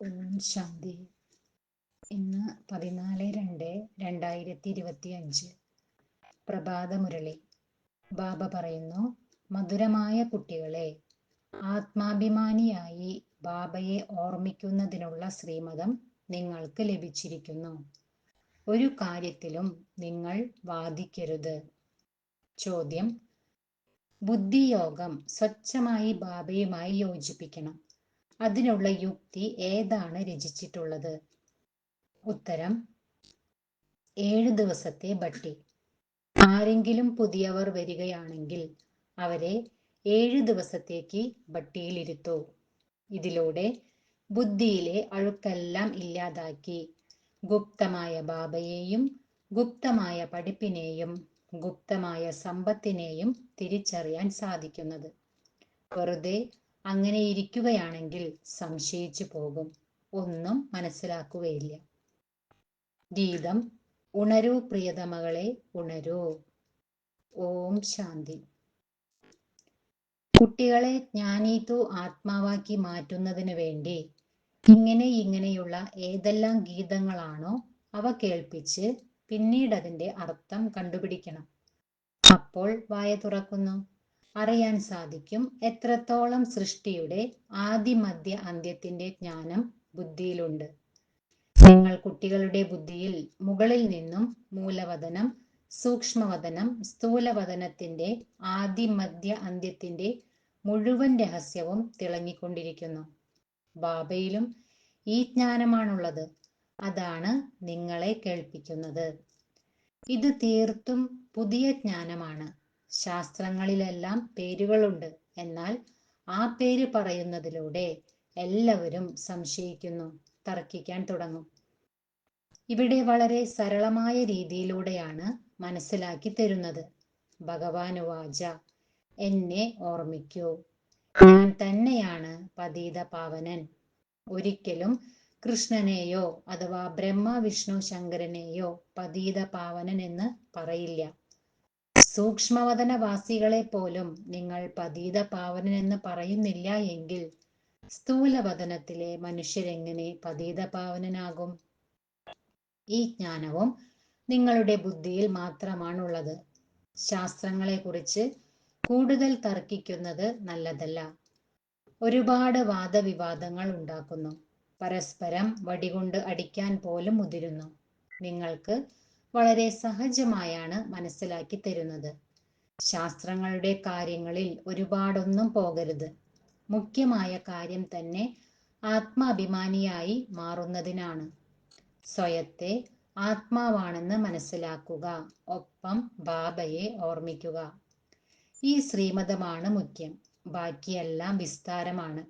ഓം ശാന്തി. ഇന്ന് പതിനാല് രണ്ട് രണ്ടായിരത്തി ഇരുപത്തി അഞ്ച് പ്രഭാതമുരളി ബാബ പറയുന്നു മധുരമായ കുട്ടികളെ ആത്മാഭിമാനിയായി ബാബയെ ഓർമ്മിക്കുന്നതിനുള്ള ശ്രീമതം നിങ്ങൾക്ക് ലഭിച്ചിരിക്കുന്നു. ഒരു കാര്യത്തിലും നിങ്ങൾ വാദിക്കരുത്. ചോദ്യം ബുദ്ധിയോഗം സ്വച്ഛമായി ബാബയുമായി യോജിപ്പിക്കണം. അതിനുള്ള യുക്തി ഏതാണ് രചിച്ചിട്ടുള്ളത്? ഉത്തരം ഏഴ് ദിവസത്തെ ഭട്ടി ആരെങ്കിലും പുതിയവർ വരികയാണെങ്കിൽ അവരെ ഏഴ് ദിവസത്തേക്ക് ബട്ടിയിലിരുത്തൂ. ഇതിലൂടെ ബുദ്ധിയിലെ അഴുക്കെല്ലാം ഇല്ലാതാക്കി. ഗുപ്തമായ ബാബയെയും ഗുപ്തമായ പഠിപ്പിനെയും ഗുപ്തമായ സമ്പത്തിനെയും തിരിച്ചറിയാൻ സാധിക്കുന്നത്. വെറുതെ അങ്ങനെ ഇരിക്കുകയാണെങ്കിൽ സംശയിച്ചു പോകും. ഒന്നും മനസ്സിലാക്കുകയില്ല. ഗീതം ഉണരൂ പ്രിയതമകളെ ഉണരൂ. ഓം ശാന്തി. കുട്ടികളെ ജ്ഞാനീതു ആത്മാവാക്കി മാറ്റുന്നതിന് വേണ്ടി ഇങ്ങനെ ഇങ്ങനെയുള്ള ഏതെല്ലാം ഗീതങ്ങളാണോ അവ കേൾപ്പിച്ച് പിന്നീട് അതിന്റെ അർത്ഥം കണ്ടുപിടിക്കണം. അപ്പോൾ വായ തുറക്കുന്നു. അറിയാൻ സാധിക്കും. എത്രത്തോളം സൃഷ്ടിയുടെ ആദിമധ്യ അന്ത്യത്തിന്റെ ജ്ഞാനം ബുദ്ധിയിലുണ്ട്. നിങ്ങൾ കുട്ടികളുടെ ബുദ്ധിയിൽ മുകളിൽ നിന്നും മൂലവതനം സൂക്ഷ്മവതനം സ്ഥൂലവതനത്തിന്റെ ആദിമധ്യ അന്ത്യത്തിന്റെ മുഴുവൻ രഹസ്യവും തിളങ്ങിക്കൊണ്ടിരിക്കുന്നു. ബാബയിലും ഈ ജ്ഞാനമാണുള്ളത്. അതാണ് നിങ്ങളെ കേൾപ്പിക്കുന്നത്. ഇത് തീർത്തും പുതിയ ജ്ഞാനമാണ്. ശാസ്ത്രങ്ങളിലെല്ലാം പേരുകളുണ്ട്. എന്നാൽ ആ പേര് പറയുന്നതിലൂടെ എല്ലാവരും സംശയിക്കുന്നു തർക്കിക്കാൻ തുടങ്ങും. ഇവിടെ വളരെ സരളമായ രീതിയിലൂടെയാണ് മനസ്സിലാക്കി തരുന്നത്. ഭഗവാൻ വാച എന്നെ ഓർമ്മിക്കൂ. ഞാൻ തന്നെയാണ് പതീത പാവനൻ ഒരിക്കലും കൃഷ്ണനെയോ അഥവാ ബ്രഹ്മ വിഷ്ണു ശങ്കരനെയോ പതീത പാവനൻ എന്ന് പറയില്ല. സൂക്ഷ്മവതനവാസികളെ പോലും നിങ്ങൾ പതീത പാവനൻ എന്ന് പറയുന്നില്ല എങ്കിൽ സ്ഥൂലവദനത്തിലെ മനുഷ്യരെങ്ങനെ പതീത പാവനനാകും ഈ ജ്ഞാനവും നിങ്ങളുടെ ബുദ്ധിയിൽ മാത്രമാണുള്ളത്. ശാസ്ത്രങ്ങളെ കുറിച്ച് കൂടുതൽ തർക്കിക്കുന്നത് നല്ലതല്ല. ഒരുപാട് വാദവിവാദങ്ങൾ ഉണ്ടാക്കുന്നു. പരസ്പരം വടികൊണ്ട് അടിക്കാൻ പോലും മുതിരുന്നു. നിങ്ങൾക്ക് വളരെ സഹജമായാണ് മനസ്സിലാക്കി തരുന്നത്. ശാസ്ത്രങ്ങളുടെ കാര്യങ്ങളിൽ ഒരുപാടൊന്നും പോകരുത്. മുഖ്യമായ കാര്യം തന്നെ ആത്മാഭിമാനിയായി മാറുന്നതിനാണ്. സ്വയത്തെ ആത്മാവാണെന്ന് മനസ്സിലാക്കുക ഒപ്പം ബാബയെ ഓർമ്മിക്കുക. ഈ ശ്രീമതമാണ് മുഖ്യം. ബാക്കിയെല്ലാം വിസ്താരമാണ്.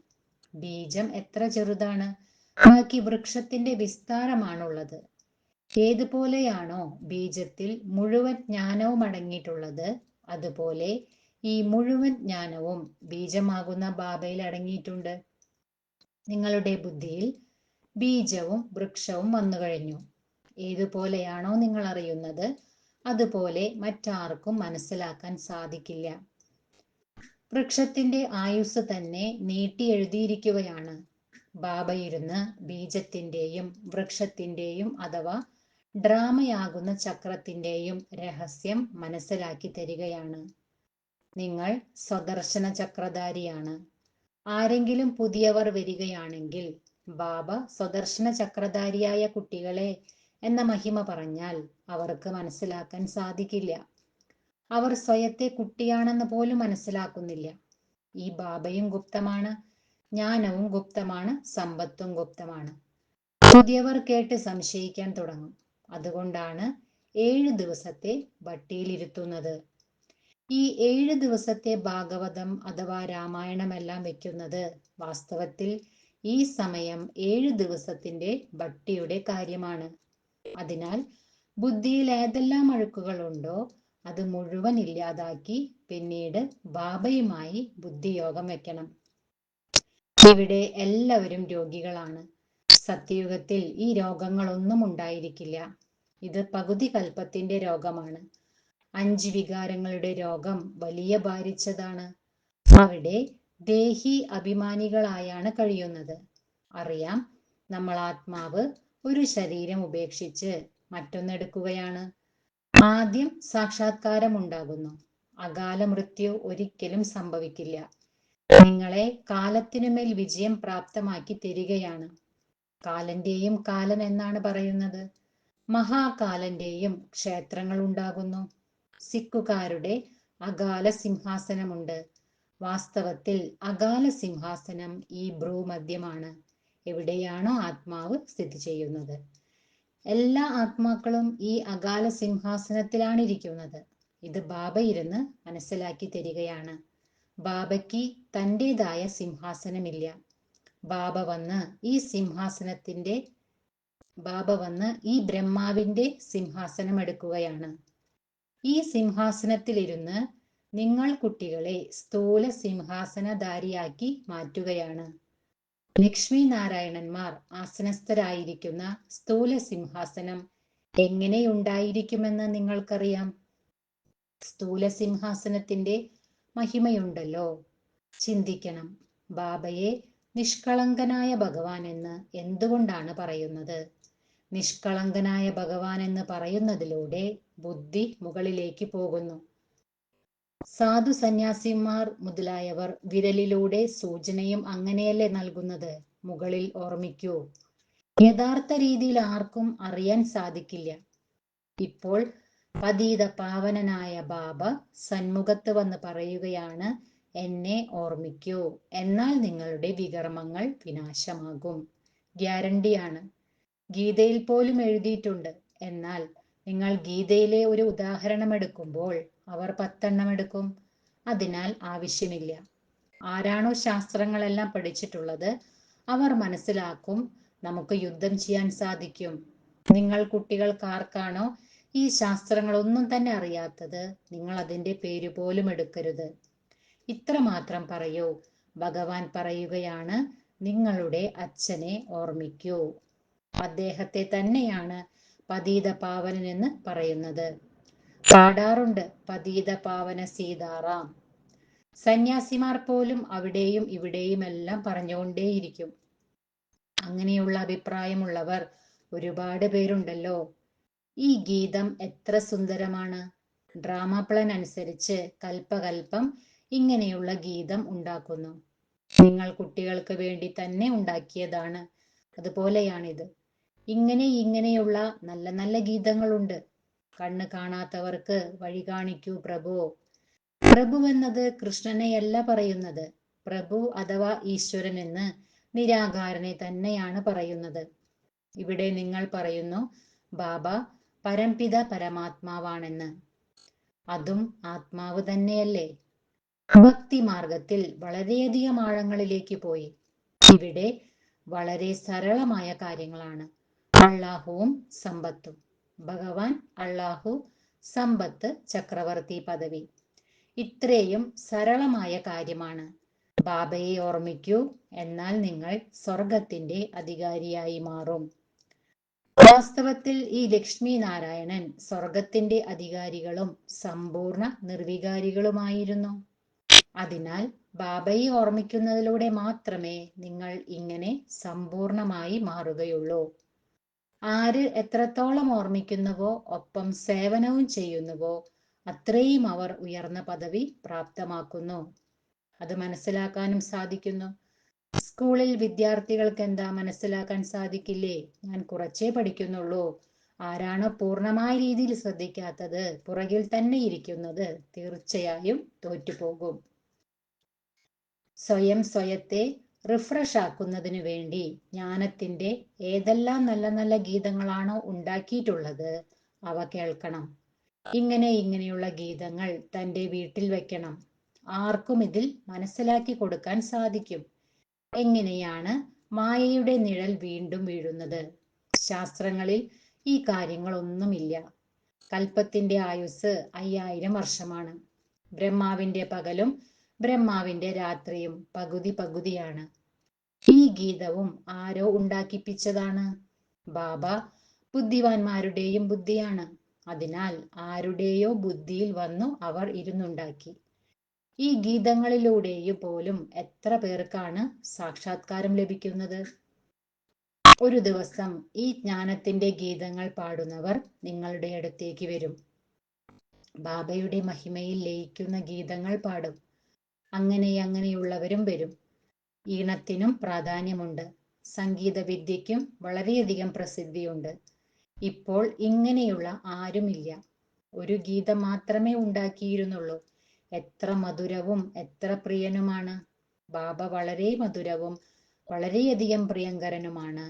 ബീജം എത്ര ചെറുതാണ്? ബാക്കി വൃക്ഷത്തിന്റെ വിസ്താരമാണുള്ളത്. ഏതുപോലെയാണോ ബീജത്തിൽ മുഴുവൻ ജ്ഞാനവും അടങ്ങിയിട്ടുള്ളത് അതുപോലെ ഈ മുഴുവൻ ജ്ഞാനവും ബീജമാകുന്ന ബാബയിൽ അടങ്ങിയിട്ടുണ്ട്. നിങ്ങളുടെ ബുദ്ധിയിൽ ബീജവും വൃക്ഷവും വന്നു കഴിഞ്ഞു. ഏതുപോലെയാണോ നിങ്ങൾ അറിയുന്നത് അതുപോലെ മറ്റാർക്കും മനസ്സിലാക്കാൻ സാധിക്കില്ല. വൃക്ഷത്തിന്റെ ആയുസ് തന്നെ നീട്ടി എഴുതിയിരിക്കുകയാണ്. ബാബ ഇരുന്ന് ബീജത്തിന്റെയും വൃക്ഷത്തിന്റെയും അഥവാ ഡ്രാമയാകുന്ന ചക്രത്തിന്റെയും രഹസ്യം മനസ്സിലാക്കി തരികയാണ്. നിങ്ങൾ സ്വദർശന ചക്രധാരിയാണ്. ആരെങ്കിലും പുതിയവർ വരികയാണെങ്കിൽ ബാബ സ്വദർശന ചക്രധാരിയായ കുട്ടികളെ എന്ന മഹിമ പറഞ്ഞാൽ അവർക്ക് മനസ്സിലാക്കാൻ സാധിക്കില്ല. അവർ സ്വയത്തെ കുട്ടിയാണെന്ന് പോലും മനസ്സിലാക്കുന്നില്ല. ഈ ബാബയും ഗുപ്തമാണ് ജ്ഞാനവും ഗുപ്തമാണ് സമ്പത്തും ഗുപ്തമാണ്. പുതിയവർ കേട്ട് സംശയിക്കാൻ തുടങ്ങും. അതുകൊണ്ടാണ് ഏഴ് ദിവസത്തെ ഭട്ടിയിലിരുത്തുന്നത് ഈ ഏഴ് ദിവസത്തെ ഭാഗവതം അഥവാ രാമായണമെല്ലാം വെക്കുന്നത് വാസ്തവത്തിൽ ഈ സമയം ഏഴ് ദിവസത്തിന്റെ ഭട്ടിയുടെ കാര്യമാണ്. അതിനാൽ ബുദ്ധിയിൽ ഏതെല്ലാം അഴുക്കുകളുണ്ടോ അത് മുഴുവൻ ഇല്ലാതാക്കി പിന്നീട് ബാബയുമായി ബുദ്ധിയോഗം വെക്കണം. ഇവിടെ എല്ലാവരും രോഗികളാണ്. സത്യയുഗത്തിൽ ഈ രോഗങ്ങളൊന്നും ഉണ്ടായിരിക്കില്ല. ഇത് പകുതി കൽപ്പത്തിന്റെ രോഗമാണ്. അഞ്ച് വികാരങ്ങളുടെ രോഗം വലിയ ഭാരിച്ചതാണ് അവിടെ ദേഹി അഭിമാനികളായാണ് കഴിയുന്നത്. അറിയാം നമ്മൾ ആത്മാവ് ഒരു ശരീരം ഉപേക്ഷിച്ച് മറ്റൊന്നെടുക്കുകയാണ്. ആദ്യം സാക്ഷാത്കാരം ഉണ്ടാകുന്നു അകാല മൃത്യു ഒരിക്കലും സംഭവിക്കില്ല. നിങ്ങളെ കാലത്തിനുമേൽ വിജയം പ്രാപ്തമാക്കി തരികയാണ്. കാലന്റെയും കാലൻ എന്നാണ് പറയുന്നത്. മഹാകാലന്റെയും ക്ഷേത്രങ്ങൾ ഉണ്ടാകുന്നു സിക്കുകാരുടെ അകാല സിംഹാസനമുണ്ട്. വാസ്തവത്തിൽ അകാല സിംഹാസനം ഈ ഭ്രൂമധ്യമാണ്. എവിടെയാണോ ആത്മാവ് സ്ഥിതി ചെയ്യുന്നത്. എല്ലാ ആത്മാക്കളും ഈ അകാല സിംഹാസനത്തിലാണ് ഇരിക്കുന്നത് ഇത് ബാബ ഇരുന്ന് മനസ്സിലാക്കി തരികയാണ്. ബാബയ്ക്ക് തന്റെതായ സിംഹാസനമില്ല. ബാബ വന്ന് ഈ സിംഹാസനത്തിന്റെ ബാബ വന്ന് ഈ ബ്രഹ്മാവിന്റെ സിംഹാസനം എടുക്കുകയാണ്. ഈ സിംഹാസനത്തിലിരുന്ന് നിങ്ങൾ കുട്ടികളെ സ്ഥൂല സിംഹാസനധാരിയാക്കി മാറ്റുകയാണ്. ലക്ഷ്മി നാരായണന്മാർ ആസനസ്ഥരായിരിക്കുന്ന സ്ഥൂല സിംഹാസനം എങ്ങനെയുണ്ടായിരിക്കുമെന്ന് നിങ്ങൾക്കറിയാം? സ്ഥൂല സിംഹാസനത്തിന്റെ മഹിമയുണ്ടല്ലോ. ചിന്തിക്കണം. ബാബയെ നിഷ്കളങ്കനായ ഭഗവാൻ എന്ന് എന്തുകൊണ്ടാണ് പറയുന്നത്? നിഷ്കളങ്കനായ ഭഗവാൻ എന്ന് പറയുന്നതിലൂടെ ബുദ്ധി മുകളിലേക്ക് പോകുന്നു. സാധു സന്യാസിമാർ മുതലായവർ വിരലിലൂടെ സൂചനയും അങ്ങനെയല്ലേ നൽകുന്നത്? മുകളിൽ ഓർമ്മിക്കൂ. യഥാർത്ഥ രീതിയിൽ ആർക്കും അറിയാൻ സാധിക്കില്ല. ഇപ്പോൾ പതീത പാവനനായ ബാബ സന്മുഖത്ത് വന്ന് പറയുകയാണ് എന്നെ ഓർമ്മിക്കൂ. എന്നാൽ നിങ്ങളുടെ വികർമ്മങ്ങൾ വിനാശമാകും. ഗ്യാരണ്ടിയാണ്. ഗീതയിൽ പോലും എഴുതിയിട്ടുണ്ട്. എന്നാൽ നിങ്ങൾ ഗീതയിലെ ഒരു ഉദാഹരണം എടുക്കുമ്പോൾ അവർ പത്തെണ്ണം എടുക്കും. അതിനാൽ ആവശ്യമില്ല. ആരാണോ ശാസ്ത്രങ്ങളെല്ലാം പഠിച്ചിട്ടുള്ളത് അവർ മനസ്സിലാക്കും നമുക്ക് യുദ്ധം ചെയ്യാൻ സാധിക്കും. നിങ്ങൾ കുട്ടികൾക്കാർക്കാണോ ഈ ശാസ്ത്രങ്ങളൊന്നും തന്നെ അറിയാത്തത് നിങ്ങൾ അതിന്റെ പേര് പോലും എടുക്കരുത്. ഇത്ര മാത്രം പറയൂ. ഭഗവാൻ പറയുകയാണ് നിങ്ങളുടെ അച്ഛനെ ഓർമ്മിക്കൂ. അദ്ദേഹത്തെ തന്നെയാണ് പതീത പാവനൻ എന്ന് പറയുന്നത് പാടാറുണ്ട് പതീത പാവന സീതാറാം. സന്യാസിമാർ പോലും അവിടെയും ഇവിടെയും എല്ലാം പറഞ്ഞുകൊണ്ടേയിരിക്കും. അങ്ങനെയുള്ള അഭിപ്രായമുള്ളവർ ഒരുപാട് പേരുണ്ടല്ലോ. ഈ ഗീതം എത്ര സുന്ദരമാണ്. ഡ്രാമ പ്ലാൻ അനുസരിച്ച് കൽപ്പകൽപ്പം ഇങ്ങനെയുള്ള ഗീതം ഉണ്ടാക്കുന്നു. നിങ്ങൾ കുട്ടികൾക്ക് വേണ്ടി തന്നെ ഉണ്ടാക്കിയതാണ്. അതുപോലെയാണിത്. ഇങ്ങനെ ഇങ്ങനെയുള്ള നല്ല നല്ല ഗീതങ്ങളുണ്ട്. കണ്ണ് കാണാത്തവർക്ക് വഴി കാണിക്കൂ പ്രഭു. പ്രഭു എന്നത് കൃഷ്ണനെയല്ല പറയുന്നത്. പ്രഭു അഥവാ ഈശ്വരൻ എന്ന് നിരാകാരനെ തന്നെയാണ് പറയുന്നത്. ഇവിടെ നിങ്ങൾ പറയുന്നു ബാബ പരംപിത പരമാത്മാവാണെന്ന്. അതും ആത്മാവ് തന്നെയല്ലേ. ഭക്തി മാർഗത്തിൽ വളരെയധികം ആഴങ്ങളിലേക്ക് പോയി. ഇവിടെ വളരെ സരളമായ കാര്യങ്ങളാണ്. അള്ളാഹുവും സമ്പത്തും. ഭഗവാൻ അള്ളാഹു സമ്പത്ത് ചക്രവർത്തി പദവി. ഇത്രയും സരളമായ കാര്യമാണ്. ബാബയെ ഓർമ്മിക്കൂ എന്നാൽ നിങ്ങൾ സ്വർഗത്തിന്റെ അധികാരിയായി മാറും. വാസ്തവത്തിൽ ഈ ലക്ഷ്മി നാരായണൻ സ്വർഗത്തിന്റെ അധികാരികളും സമ്പൂർണ നിർവികാരികളുമായിരുന്നു. അതിനാൽ ബാബയെ ഓർമ്മിക്കുന്നതിലൂടെ മാത്രമേ നിങ്ങൾ ഇങ്ങനെ സമ്പൂർണമായി മാറുകയുള്ളൂ. ആര് എത്രത്തോളം ഓർമ്മിക്കുന്നുവോ ഒപ്പം സേവനവും ചെയ്യുന്നുവോ അത്രയും അവർ ഉയർന്ന പദവി പ്രാപ്തമാക്കുന്നു. അത് മനസ്സിലാക്കാനും സാധിക്കുന്നു. സ്കൂളിൽ വിദ്യാർത്ഥികൾക്ക് എന്താ മനസ്സിലാക്കാൻ സാധിക്കില്ലേ? ഞാൻ കുറച്ചേ പഠിക്കുന്നുള്ളൂ. ആരാണോ പൂർണമായ രീതിയിൽ ശ്രദ്ധിക്കാത്തത് പുറകിൽ തന്നെ ഇരിക്കുന്നത് തീർച്ചയായും തോറ്റുപോകും. സ്വയം സ്വയത്തെ റിഫ്രഷ് ആക്കുന്നതിനു വേണ്ടി ജ്ഞാനത്തിന്റെ ഏതെല്ലാം നല്ല നല്ല ഗീതങ്ങളാണോ ഉണ്ടാക്കിയിട്ടുള്ളത് അവ കേൾക്കണം. ഇങ്ങനെ ഇങ്ങനെയുള്ള ഗീതങ്ങൾ തന്റെ വീട്ടിൽ വെക്കണം. ആർക്കും ഇതിൽ മനസ്സിലാക്കി കൊടുക്കാൻ സാധിക്കും. എങ്ങനെയാണ് മായയുടെ നിഴൽ വീണ്ടും വീഴുന്നത്? ശാസ്ത്രങ്ങളിൽ ഈ കാര്യങ്ങളൊന്നുമില്ല. കൽപ്പത്തിന്റെ ആയുസ് അയ്യായിരം വർഷമാണ്. ബ്രഹ്മാവിന്റെ പകലും ബ്രഹ്മാവിന്റെ രാത്രിയും പകുതി പകുതിയാണ്. ഈ ഗീതവും ആരോ ഉണ്ടാക്കിപ്പിച്ചതാണ്. ബാബ ബുദ്ധിവാന്മാരുടെയും ബുദ്ധിയാണ്. അതിനാൽ ആരുടെയോ ബുദ്ധിയിൽ വന്നു അവർ ഇരുന്നുണ്ടാക്കി. ഈ ഗീതങ്ങളിലൂടെയും പോലും എത്ര പേർക്കാണ് സാക്ഷാത്കാരം ലഭിക്കുന്നത്? ഒരു ദിവസം ഈ ജ്ഞാനത്തിന്റെ ഗീതങ്ങൾ പാടുന്നവർ നിങ്ങളുടെ അടുത്തേക്ക് വരും. ബാബയുടെ മഹിമയിൽ ലയിക്കുന്ന ഗീതങ്ങൾ പാടും. അങ്ങനെ അങ്ങനെയുള്ളവരും വരും. ഈണത്തിനും പ്രാധാന്യമുണ്ട്. സംഗീത വിദ്യയ്ക്കും വളരെയധികം പ്രസിദ്ധിയുണ്ട്. ഇപ്പോൾ ഇങ്ങനെയുള്ള ആരുമില്ല. ഒരു ഗീതം മാത്രമേ ഉണ്ടാക്കിയിരുന്നുള്ളൂ. എത്ര മധുരവും എത്ര പ്രിയനുമാണ്. ബാബ വളരെ മധുരവും വളരെയധികം പ്രിയങ്കരനുമാണ്.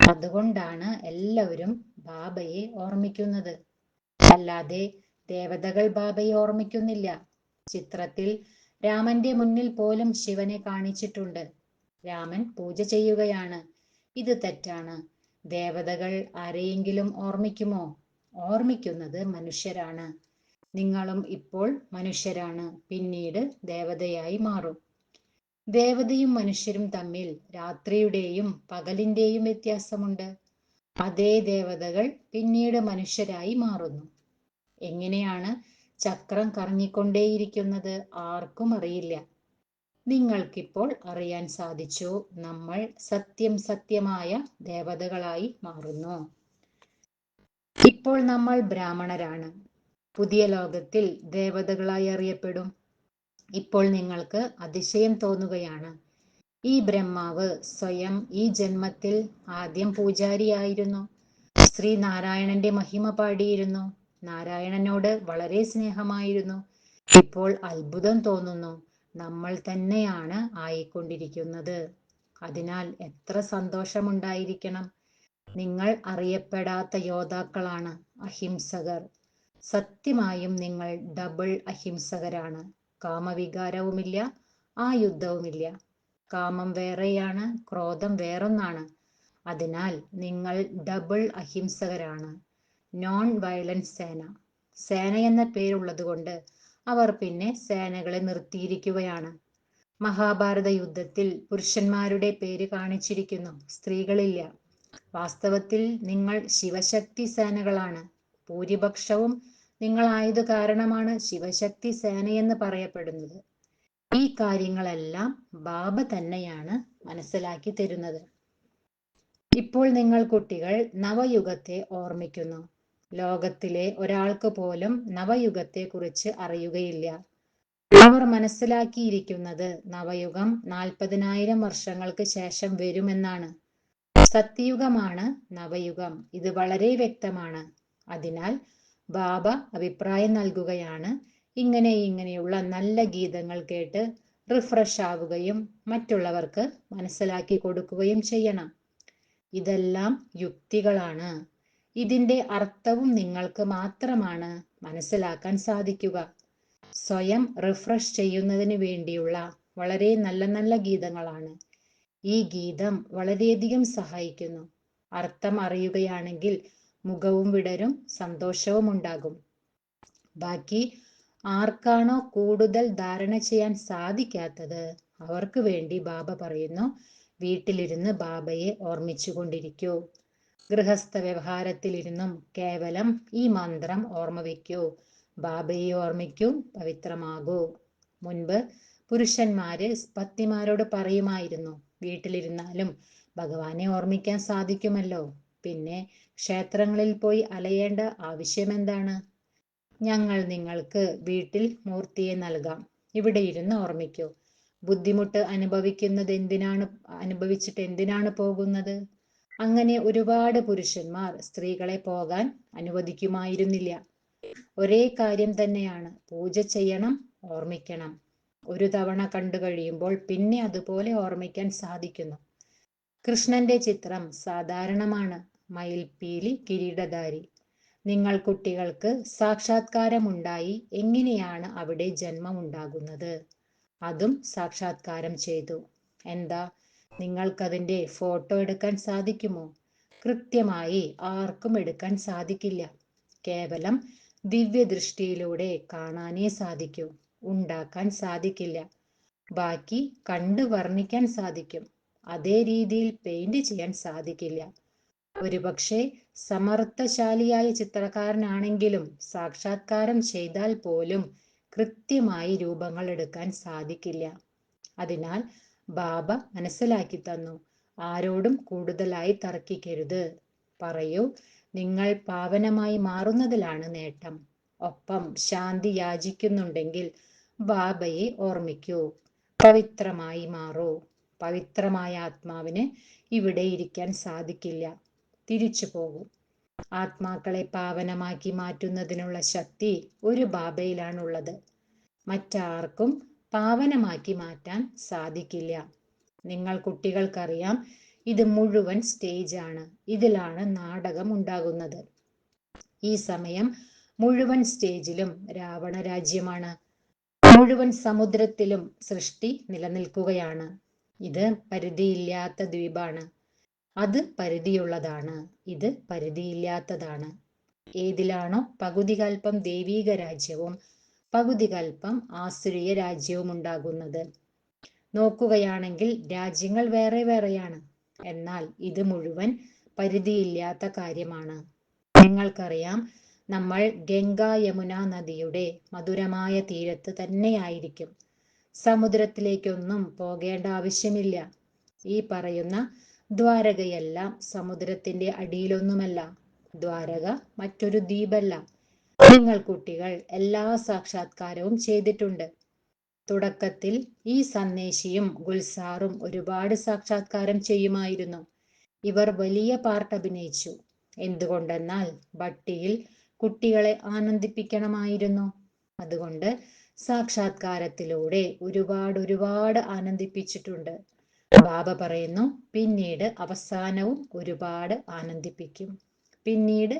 അതുകൊണ്ടാണ് എല്ലാവരും ബാബയെ ഓർമ്മിക്കുന്നത്. അല്ലാതെ ദേവതകൾ ബാബയെ ഓർമ്മിക്കുന്നില്ല. ചിത്രത്തിൽ രാമന്റെ മുന്നിൽ പോലും ശിവനെ കാണിച്ചിട്ടുണ്ട്. രാമൻ പൂജ ചെയ്യുകയാണ്. ഇത് തെറ്റാണ്. ദേവതകൾ ആരെയെങ്കിലും ഓർമ്മിക്കുമോ? ഓർമ്മിക്കുന്നത് മനുഷ്യരാണ്. നിങ്ങളും ഇപ്പോൾ മനുഷ്യരാണ്. പിന്നീട് ദേവതയായി മാറും. ദേവതയും മനുഷ്യരും തമ്മിൽ രാത്രിയുടെയും പകലിന്റെയും വ്യത്യാസമുണ്ട്. അതേ ദേവതകൾ പിന്നീട് മനുഷ്യരായി മാറുന്നു. എങ്ങനെയാണ് ചക്രം കറങ്ങിക്കൊണ്ടേയിരിക്കുന്നത് ആർക്കും അറിയില്ല. നിങ്ങൾക്കിപ്പോൾ അറിയാൻ സാധിച്ചു നമ്മൾ സത്യം സത്യമായ ദേവതകളായി മാറുന്നു. ഇപ്പോൾ നമ്മൾ ബ്രാഹ്മണരാണ്. പുതിയ ലോകത്തിൽ ദേവതകളായി അറിയപ്പെടും. ഇപ്പോൾ നിങ്ങൾക്ക് അതിശയം തോന്നുകയാണ്. ഈ ബ്രഹ്മാവ് സ്വയം ഈ ജന്മത്തിൽ ആദ്യം പൂജാരിയായിരുന്നു. ശ്രീനാരായണന്റെ മഹിമ പാടിയിരുന്നു. നാരായണനോട് വളരെ സ്നേഹമായിരുന്നു. ഇപ്പോൾ അത്ഭുതം തോന്നുന്നു. നമ്മൾ തന്നെയാണ് ആയിക്കൊണ്ടിരിക്കുന്നത്. അതിനാൽ എത്ര സന്തോഷമുണ്ടായിരിക്കണം. നിങ്ങൾ അറിയപ്പെടാത്ത യോദ്ധാക്കളാണ് അഹിംസകർ. സത്യമായും നിങ്ങൾ ഡബിൾ അഹിംസകരാണ്. കാമവികാരവുമില്ല ആ യുദ്ധവുമില്ല കാമം വേറെയാണ് ക്രോധം വേറൊന്നാണ്. അതിനാൽ നിങ്ങൾ ഡബിൾ അഹിംസകരാണ്. നോൺ വയലൻസ് സേന. സേന എന്ന പേരുള്ളത് കൊണ്ട് അവർ പിന്നെ സേനകളെ നിർത്തിയിരിക്കുകയാണ്. മഹാഭാരത യുദ്ധത്തിൽ പുരുഷന്മാരുടെ പേര് കാണിച്ചിരിക്കുന്നു. സ്ത്രീകളില്ല. വാസ്തവത്തിൽ നിങ്ങൾ ശിവശക്തി സേനകളാണ്. ഭൂരിപക്ഷവും നിങ്ങളായത് കാരണമാണ് ശിവശക്തി സേന എന്ന് പറയപ്പെടുന്നത്. ഈ കാര്യങ്ങളെല്ലാം ബാബ തന്നെയാണ് മനസ്സിലാക്കി തരുന്നത്. ഇപ്പോൾ നിങ്ങൾ കുട്ടികൾ നവയുഗത്തെ ഓർമ്മിക്കുന്നു. ലോകത്തിലെ ഒരാൾക്ക് പോലും നവയുഗത്തെ കുറിച്ച് അറിയുകയില്ല. അവർ മനസ്സിലാക്കിയിരിക്കുന്നത് നവയുഗം നാൽപ്പതിനായിരം വർഷങ്ങൾക്ക് ശേഷം വരുമെന്നാണ്. സത്യയുഗമാണ് നവയുഗം. ഇത് വളരെ വ്യക്തമാണ്. അതിനാൽ ബാബ അഭിപ്രായം നൽകുകയാണ്. ഇങ്ങനെ ഇങ്ങനെയുള്ള നല്ല ഗീതങ്ങൾ കേട്ട് റിഫ്രഷ് ആവുകയും മറ്റുള്ളവർക്ക് മനസ്സിലാക്കി കൊടുക്കുകയും ചെയ്യണം. ഇതെല്ലാം യുക്തികളാണ്. ഇതിന്റെ അർത്ഥവും നിങ്ങൾക്ക് മാത്രമാണ് മനസ്സിലാക്കാൻ സാധിക്കുക. സ്വയം റിഫ്രഷ് ചെയ്യുന്നതിന് വേണ്ടിയുള്ള വളരെ നല്ല നല്ല ഗീതങ്ങളാണ്. ഈ ഗീതം വളരെയധികം സഹായിക്കുന്നു. അർത്ഥം അറിയുകയാണെങ്കിൽ മുഖവും വിടരും സന്തോഷവും ഉണ്ടാകും. ബാക്കി ആർക്കാണോ കൂടുതൽ ധാരണ ചെയ്യാൻ സാധിക്കാത്തത് അവർക്ക് വേണ്ടി ബാബ പറയുന്നു വീട്ടിലിരുന്ന് ബാബയെ ഓർമ്മിച്ചുകൊണ്ടിരിക്കൂ ഗൃഹസ്ഥ വ്യവഹാരത്തിലിരുന്നും കേവലം ഈ മന്ത്രം ഓർമ്മ വയ്ക്കൂ ബാബയെ ഓർമ്മിക്കൂ പവിത്രമാകൂ. മുൻപ് പുരുഷന്മാര് പത്നിമാരോട് പറയുമായിരുന്നു വീട്ടിലിരുന്നാലും ഭഗവാനെ ഓർമ്മിക്കാൻ സാധിക്കുമല്ലോ. പിന്നെ ക്ഷേത്രങ്ങളിൽ പോയി അലയേണ്ട ആവശ്യമെന്താണ്? ഞങ്ങൾ നിങ്ങൾക്ക് വീട്ടിൽ മൂർത്തിയെ നൽകാം. ഇവിടെ ഇരുന്ന് ഓർമ്മിക്കൂ. ബുദ്ധിമുട്ട് അനുഭവിക്കുന്നത് എന്തിനാണ് അനുഭവിച്ചിട്ട് എന്തിനാണ് പോകുന്നത്? അങ്ങനെ ഒരുപാട് പുരുഷന്മാർ സ്ത്രീകളെ പോകാൻ അനുവദിക്കുമായിരുന്നില്ല. ഒരേ കാര്യം തന്നെയാണ്. പൂജ ചെയ്യണം ഓർമ്മിക്കണം. ഒരു തവണ കണ്ടു കഴിയുമ്പോൾ പിന്നെ അതുപോലെ ഓർമ്മിക്കാൻ സാധിക്കുന്നു. കൃഷ്ണന്റെ ചിത്രം സാധാരണമാണ്. മയിൽപീലി കിരീടധാരി. നിങ്ങൾ കുട്ടികൾക്ക് സാക്ഷാത്കാരമുണ്ടായി എങ്ങനെയാണ് അവിടെ ജന്മം ഉണ്ടാകുന്നത് അതും സാക്ഷാത്കാരം ചെയ്തു. എന്താ? നിങ്ങൾക്കതിന്റെ ഫോട്ടോ എടുക്കാൻ സാധിക്കുമോ? കൃത്യമായി ആർക്കും എടുക്കാൻ സാധിക്കില്ല. കേവലം ദിവ്യദൃഷ്ടിയിലൂടെ കാണാനേ സാധിക്കൂ. ഉണ്ടാക്കാൻ സാധിക്കില്ല. ബാക്കി കണ്ടു വർണിക്കാൻ സാധിക്കും. അതേ രീതിയിൽ പെയിന്റ് ചെയ്യാൻ സാധിക്കില്ല. ഒരുപക്ഷെ സമർത്ഥശാലിയായ ചിത്രകാരനാണെങ്കിലും സാക്ഷാത്കാരം ചെയ്താൽ പോലും കൃത്യമായി രൂപങ്ങൾ എടുക്കാൻ സാധിക്കില്ല. അതിനാൽ ബാബ മനസ്സിലാക്കി തന്നു. ആരോടും കൂടുതലായി തർക്കിക്കരുത്. പറയൂ നിങ്ങൾ പാവനമായി മാറുന്നതിലാണ് നേട്ടം. ഒപ്പം ശാന്തി യാചിക്കുന്നുണ്ടെങ്കിൽ ബാബയെ ഓർമ്മിക്കൂ. പവിത്രമായി മാറൂ. പവിത്രമായ ആത്മാവിന് ഇവിടെ ഇരിക്കാൻ സാധിക്കില്ല. തിരിച്ചു പോകും. ആത്മാക്കളെ പാവനമാക്കി മാറ്റുന്നതിനുള്ള ശക്തി ഒരു ബാബയിലാണുള്ളത്. മറ്റാർക്കും പാവനമാക്കി മാറ്റാൻ സാധിക്കില്ല. നിങ്ങൾ കുട്ടികൾക്കറിയാം ഇത് മുഴുവൻ സ്റ്റേജ് ആണ്. ഇതിലാണ് നാടകം ഉണ്ടാകുന്നത്. ഈ സമയം മുഴുവൻ സ്റ്റേജിലും രാവണ രാജ്യമാണ്. മുഴുവൻ സമുദ്രത്തിലും സൃഷ്ടി നിലനിൽക്കുകയാണ്. ഇത് പരിധിയില്ലാത്ത ദ്വീപാണ്. അത് പരിധിയുള്ളതാണ്. ഇത് പരിധിയില്ലാത്തതാണ്. ഏതിലാണോ പകുതി കൽപ്പം ദൈവീക രാജ്യവും പകുതി കൽപ്പം ആസുരീയ രാജ്യവും ഉണ്ടാകുന്നത് നോക്കുകയാണെങ്കിൽ രാജ്യങ്ങൾ വേറെ വേറെയാണ്. എന്നാൽ ഇത് മുഴുവൻ പരിധിയില്ലാത്ത കാര്യമാണ്. നിങ്ങൾക്കറിയാം നമ്മൾ ഗംഗ യമുന നദിയുടെ മധുരമായ തീരത്ത് തന്നെയായിരിക്കും. സമുദ്രത്തിലേക്കൊന്നും പോകേണ്ട ആവശ്യമില്ല. ഈ പറയുന്ന ദ്വാരകയെല്ലാം സമുദ്രത്തിന്റെ അടിയിലൊന്നുമല്ല. ദ്വാരക മറ്റൊരു ദ്വീപല്ല. നിങ്ങൾ കുട്ടികൾ എല്ലാ സാക്ഷാത്കാരവും ചെയ്തിട്ടുണ്ട്. തുടക്കത്തിൽ ഈ സന്ദേശിയും ഗുൽസാറും ഒരുപാട് സാക്ഷാത്കാരം ചെയ്യുമായിരുന്നു. ഇവർ വലിയ പാർട്ട് അഭിനയിച്ചു. എന്തുകൊണ്ടെന്നാൽ ഭട്ടിയിൽ കുട്ടികളെ ആനന്ദിപ്പിക്കണമായിരുന്നു. അതുകൊണ്ട് സാക്ഷാത്കാരത്തിലൂടെ ഒരുപാട് ഒരുപാട് ആനന്ദിപ്പിച്ചിട്ടുണ്ട്. ബാബ പറയുന്നു പിന്നീട് അവസാനവും ഒരുപാട് ആനന്ദിപ്പിക്കും. പിന്നീട്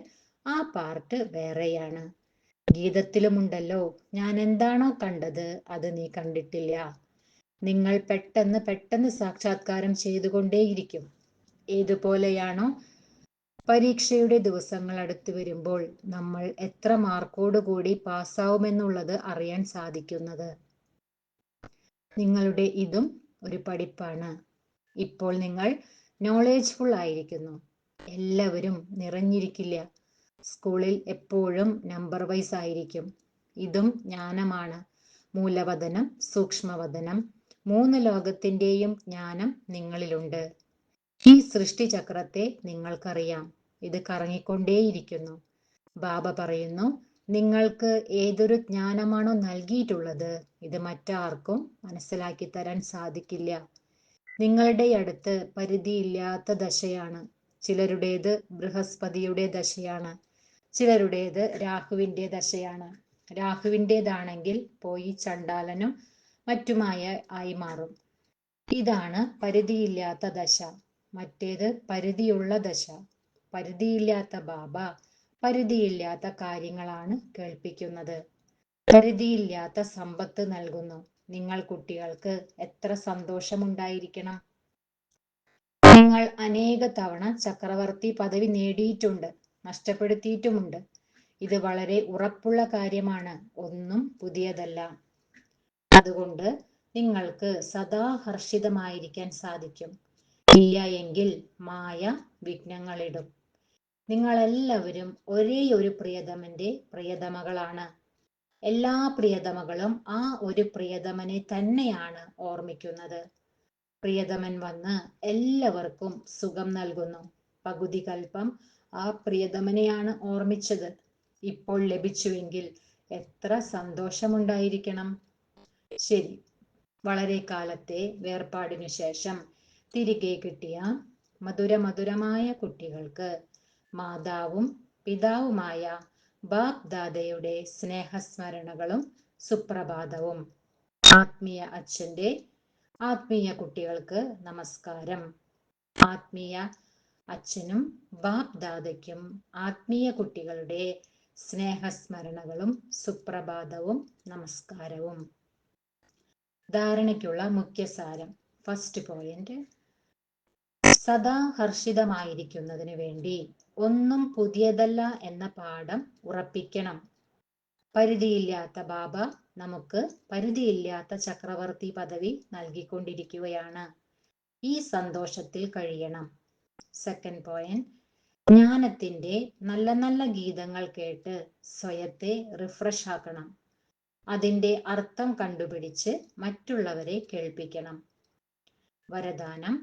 ആ പാർട്ട് വേറെയാണ്. ഗീതത്തിലുമുണ്ടല്ലോ ഞാൻ എന്താണോ കണ്ടത് അത് നീ കണ്ടിട്ടില്ല. നിങ്ങൾ പെട്ടെന്ന് പെട്ടെന്ന് സാക്ഷാത്കാരം ചെയ്തുകൊണ്ടേയിരിക്കും. ഏതുപോലെയാണോ പരീക്ഷയുടെ ദിവസങ്ങൾ അടുത്തു വരുമ്പോൾ നമ്മൾ എത്ര മാർക്കോടുകൂടി പാസ്സാവുമെന്നുള്ളത് അറിയാൻ സാധിക്കുന്നത്. നിങ്ങളുടെ ഇതും ഒരു പഠിപ്പാണ്. ഇപ്പോൾ നിങ്ങൾ നോളേജ്ഫുൾ ആയിരിക്കുന്നു. എല്ലാവരും നിറഞ്ഞിരിക്കില്ല. സ്കൂളിൽ എപ്പോഴും നമ്പർ വൈസ് ആയിരിക്കും. ഇതും ജ്ഞാനമാണ്. മൂലവതനം സൂക്ഷ്മവതനം മൂന്ന് ലോകത്തിന്റെയും ജ്ഞാനം നിങ്ങളിലുണ്ട്. ഈ സൃഷ്ടിചക്രത്തെ നിങ്ങൾക്കറിയാം. ഇത് കറങ്ങിക്കൊണ്ടേയിരിക്കുന്നു. ബാബ പറയുന്നു നിങ്ങൾക്ക് ഏതൊരു ജ്ഞാനമാണോ നൽകിയിട്ടുള്ളത്? ഇത് മറ്റാർക്കും മനസ്സിലാക്കി തരാൻ സാധിക്കില്ല. നിങ്ങളുടെ അടുത്ത് പരിധിയില്ലാത്ത ദശയാണ്. ചിലരുടേത് ബൃഹസ്പതിയുടെ ദശയാണ്. ചിലരുടേത് രാഹുവിന്റെ ദശയാണ് രാഹുവിന്റെതാണെങ്കിൽ പോയി ചണ്ടാലനും മറ്റുമായ ആയി മാറും. ഇതാണ് പരിധിയില്ലാത്ത ദശ. മറ്റേത് പരിധിയുള്ള ദശ. പരിധിയില്ലാത്ത ബാബ പരിധിയില്ലാത്ത കാര്യങ്ങളാണ് കേൾപ്പിക്കുന്നത്. പരിധിയില്ലാത്ത സമ്പത്ത് നൽകുന്നു. നിങ്ങൾ കുട്ടികൾക്ക് എത്ര സന്തോഷമുണ്ടായിരിക്കണം? നിങ്ങൾ അനേക തവണ ചക്രവർത്തി പദവി നേടിയിട്ടുണ്ട്. നഷ്ടപ്പെടുത്തിയിട്ടുമുണ്ട്. ഇത് വളരെ ഉറപ്പുള്ള കാര്യമാണ്. ഒന്നും പുതിയതല്ല. അതുകൊണ്ട് നിങ്ങൾക്ക് സദാ ഹർഷിതമായിരിക്കാൻ സാധിക്കും. ഇല്ല എങ്കിൽ മായ വിഘ്നങ്ങളിടും. നിങ്ങളെല്ലാവരും ഒരേ ഒരു പ്രിയതമന്റെ പ്രിയതമകളാണ്. എല്ലാ പ്രിയതമകളും ആ ഒരു പ്രിയതമനെ തന്നെയാണ് ഓർമ്മിക്കുന്നത്. പ്രിയതമൻ വന്ന് എല്ലാവർക്കും സുഖം നൽകുന്നു. പകുതി കൽപ്പം ആ പ്രിയതമനെയാണ് ഓർമ്മിച്ചത്. ഇപ്പോൾ ലഭിച്ചുവെങ്കിൽ എത്ര സന്തോഷമുണ്ടായിരിക്കണം. ശരി വളരെ കാലത്തെ വേർപാടിനു ശേഷം തിരികെ കിട്ടിയ മധുര മധുരമായ കുട്ടികൾക്ക് മാതാവും പിതാവുമായ ബാപ് ദാദയുടെ സ്നേഹസ്മരണകളും സുപ്രഭാതവും. ആത്മീയ അച്ഛന്റെ ആത്മീയ കുട്ടികൾക്ക് നമസ്കാരം. ആത്മീയ അച്ഛനും ബാപ്ദാദയ്ക്കും ആത്മീയ കുട്ടികളുടെ സ്നേഹസ്മരണകളും സുപ്രഭാതവും നമസ്കാരവും. ധാരണയ്ക്കുള്ള മുഖ്യസാരം ഫസ്റ്റ് പോയിന്റ് സദാ ഹർഷിതമായിരിക്കുന്നതിന് വേണ്ടി ഒന്നും പുതിയതല്ല എന്ന പാഠം ഉറപ്പിക്കണം. പരിധിയില്ലാത്ത ബാബ നമുക്ക് പരിധിയില്ലാത്ത ചക്രവർത്തി പദവി നൽകിക്കൊണ്ടിരിക്കുകയാണ്. ഈ സന്തോഷത്തിൽ കഴിയണം. സെക്കൻഡ് പോയിന്റ് ജ്ഞാനത്തിന്റെ നല്ല നല്ല ഗീതങ്ങൾ കേട്ട് സ്വയത്തെ റിഫ്രഷ് ആക്കണം. അതിന്റെ അർത്ഥം കണ്ടുപിടിച്ച് മറ്റുള്ളവരെ കേൾപ്പിക്കണം. വരദാനം.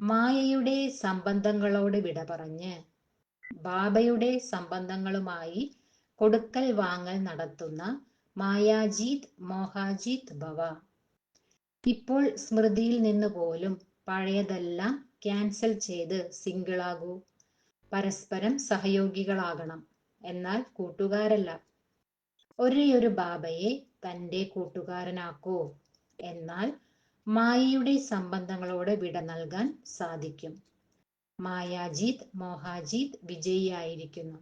മായയുടെ സംബന്ധങ്ങളോട് വിട പറഞ്ഞ് ബാബയുടെ സംബന്ധങ്ങളുമായി കൊടുക്കൽ വാങ്ങൽ നടത്തുന്ന മായാജീത് മോഹാജീത് ഭവ. ഇപ്പോൾ സ്മൃതിയിൽ നിന്ന് പോലും പഴയതെല്ലാം ക്യാൻസൽ ചെയ്ത് സിംഗിളാകൂ. പരസ്പരം സഹയോഗികളാകണം. എന്നാൽ കൂട്ടുകാരല്ല. ഒരേയൊരു ബാബയെ തന്റെ കൂട്ടുകാരനാക്കൂ. എന്നാൽ മായയുടെ സംബന്ധങ്ങളോട് വിട നൽകാൻ സാധിക്കും. മായാജീത് മോഹാജീത് വിജയിയായിരിക്കുന്നു.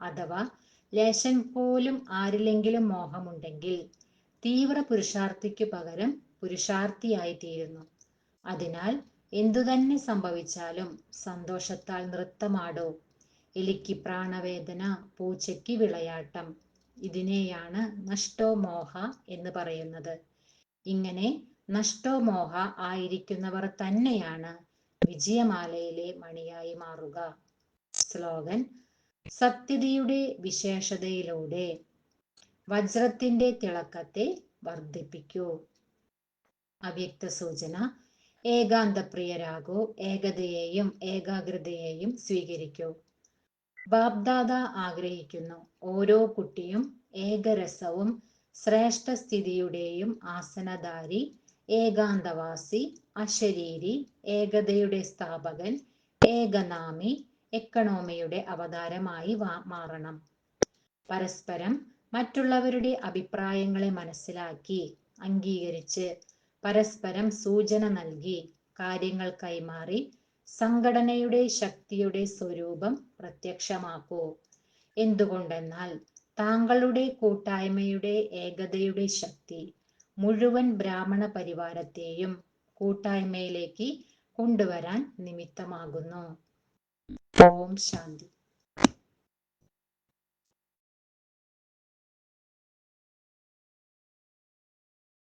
അഥവാ ലേശം പോലും ആരിലെങ്കിലും മോഹമുണ്ടെങ്കിൽ തീവ്ര പുരുഷാർത്ഥിക്കു പകരം പുരുഷാർത്ഥിയായി തീരുന്നു അതിനാൽ എന്തുതന്നെ സംഭവിച്ചാലും സന്തോഷത്താൽ നൃത്തമാടോ. എലിക്ക് പ്രാണവേദന പൂച്ചയ്ക്ക് വിളയാട്ടം. ഇതിനെയാണ് നഷ്ടോമോഹ എന്ന് പറയുന്നത്. ഇങ്ങനെ നഷ്ടോമോഹ ആയിരിക്കുന്നവർ തന്നെയാണ് വിജയമാലയിലെ മണിയായി മാറുക. സ്ലോഗൻ സത്യതയുടെ വിശേഷതയിലൂടെ വജ്രത്തിന്റെ തിളക്കത്തെ വർദ്ധിപ്പിക്കൂ. അവ്യക്ത സൂചന ഏകാന്തപ്രിയരാകൂ. ഏകതയെയും ഏകാഗ്രതയെയും സ്വീകരിക്കൂ. ബാബ്ദാദ ആഗ്രഹിക്കുന്നു. ഓരോ കുട്ടിയും ഏകരസവും ശ്രേഷ്ഠ സ്ഥിതിയുടെയും ആസനധാരി ഏകാന്തവാസി അശരീരി ഏകതയുടെ സ്ഥാപകൻ ഏകനാമി എക്കണോമിയുടെ അവതാരമായി മാറണം. പരസ്പരം മറ്റുള്ളവരുടെ അഭിപ്രായങ്ങളെ മനസ്സിലാക്കി അംഗീകരിച്ച് പരസ്പരം സൂചന നൽകി കാര്യങ്ങൾ കൈമാറി സംഘടനയുടെ ശക്തിയുടെ സ്വരൂപം പ്രത്യക്ഷമാക്കൂ. എന്തുകൊണ്ടെന്നാൽ താങ്കളുടെ കൂട്ടായ്മയുടെ ഏകതയുടെ ശക്തി മുഴുവൻ ബ്രാഹ്മണ പരിവാരത്തെയും കൂട്ടായ്മയിലേക്ക് കൊണ്ടുവരാൻ നിമിത്തമാകുന്നു. ഓം ശാന്തി.